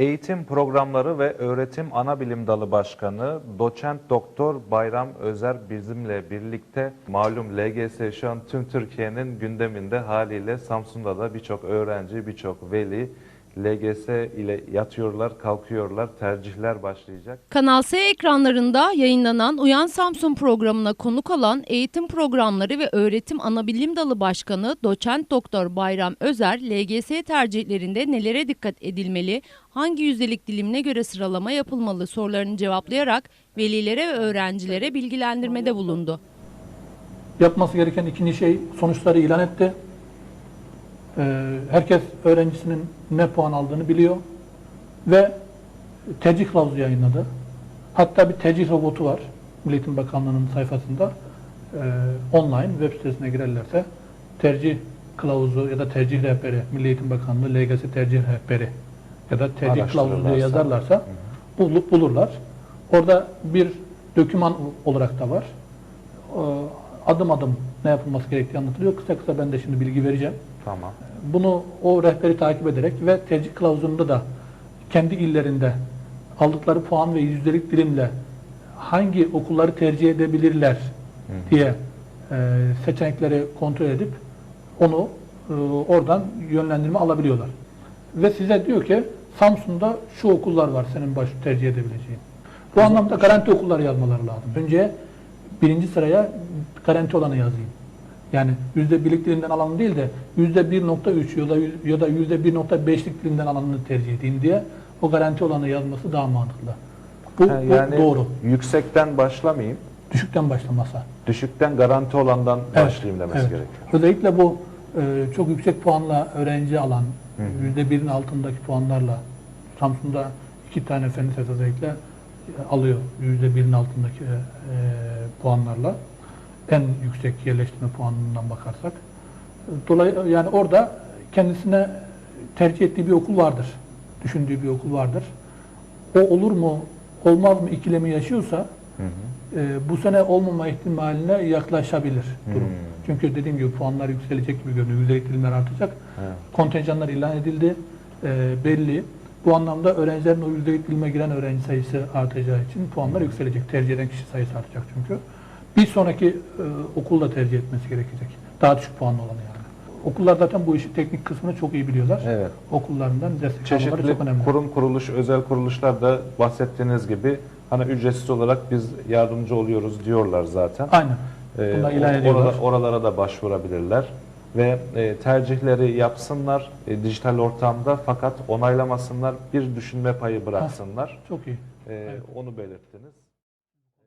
Eğitim Programları ve Öğretim Anabilim Dalı Başkanı Doçent Doktor Bayram Özer bizimle birlikte. Malum LGS şu an tüm Türkiye'nin gündeminde haliyle Samsun'da da birçok öğrenci, birçok veli LGS ile yatıyorlar, kalkıyorlar, tercihler başlayacak. Kanal S ekranlarında yayınlanan Uyan Samsun programına konuk olan Eğitim Programları ve Öğretim Anabilim Dalı Başkanı Doçent Doktor Bayram Özer, LGS tercihlerinde nelere dikkat edilmeli, hangi yüzdelik dilimine göre sıralama yapılmalı sorularını cevaplayarak velilere ve öğrencilere bilgilendirmede bulundu. Yapması gereken ikinci şey sonuçları ilan etti. Ee, herkes öğrencisinin ne puan aldığını biliyor ve tercih kılavuzu yayınladı. Hatta bir tercih robotu var Milli Eğitim Bakanlığı'nın sayfasında. Ee, online web sitesine girerlerse tercih kılavuzu ya da tercih rehberi Milli Eğitim Bakanlığı LGS tercih rehberi ya da tercih kılavuzu diye yazarlarsa bulup bulurlar. Orada bir doküman olarak da var. Ee, Adım adım ne yapılması gerektiği anlatılıyor. Kısa kısa ben de şimdi bilgi vereceğim. Tamam. Bunu o rehberi takip ederek ve tercih kılavuzunda da kendi illerinde aldıkları puan ve yüzdelik dilimle hangi okulları tercih edebilirler diye e, seçenekleri kontrol edip onu e, oradan yönlendirme alabiliyorlar. Ve size diyor ki Samsun'da şu okullar var senin baş tercih edebileceğin. Bu anlamda garanti okulları yazmaları lazım. Önce birinci sıraya garanti olanı yazayım. Yani yüzde birlik dilimden alanı değil de yüzde 1.3 ya da yüz- ya da yüzde 1.5'lik dilimden alanını tercih edeyim diye o garanti olanı yazması daha mantıklı. Bu, Ha, bu yani doğru. yüksekten başlamayayım, Düşükten başlamasa. düşükten garanti olandan Evet, başlayayım demesi evet. gerekiyor. Özellikle bu e, çok yüksek puanla öğrenci alan, yüzde birin altındaki puanlarla Samsun'da iki tane fen özellikle e, alıyor yüzde birin altındaki e, puanlarla. En yüksek yerleştirme puanından bakarsak. Dolayı yani orada kendisine tercih ettiği bir okul vardır. Düşündüğü bir okul vardır. O olur mu, olmaz mı ikilemi yaşıyorsa Hı hı. e, bu sene olmama ihtimaline yaklaşabilir durum. Hmm. Çünkü dediğim gibi puanlar yükselecek gibi görünüyor. Yüzdelik dilimler artacak. Evet. Kontenjanlar ilan edildi. e, belli. Bu anlamda öğrencilerin o yüzdelik dilime giren öğrenci sayısı artacağı için puanlar yükselecek. Tercih eden kişi sayısı artacak çünkü. Bir sonraki e, okulda tercih etmesi gerekecek. Daha düşük puanlı olanı yani. Okullar zaten bu işi teknik kısmını çok iyi biliyorlar. Evet. Okullarından destek almaları Çeşitli çok önemli. kurum kuruluş, özel kuruluşlar da bahsettiğiniz gibi hani ücretsiz olarak biz yardımcı oluyoruz diyorlar zaten. Aynen. Ee, Bunlar ilan o- ediyorlar. orala- oralara da başvurabilirler ve e, tercihleri yapsınlar e, dijital ortamda fakat onaylamasınlar bir düşünme payı bıraksınlar. Çok iyi. Ee, Evet. Onu belirttiniz.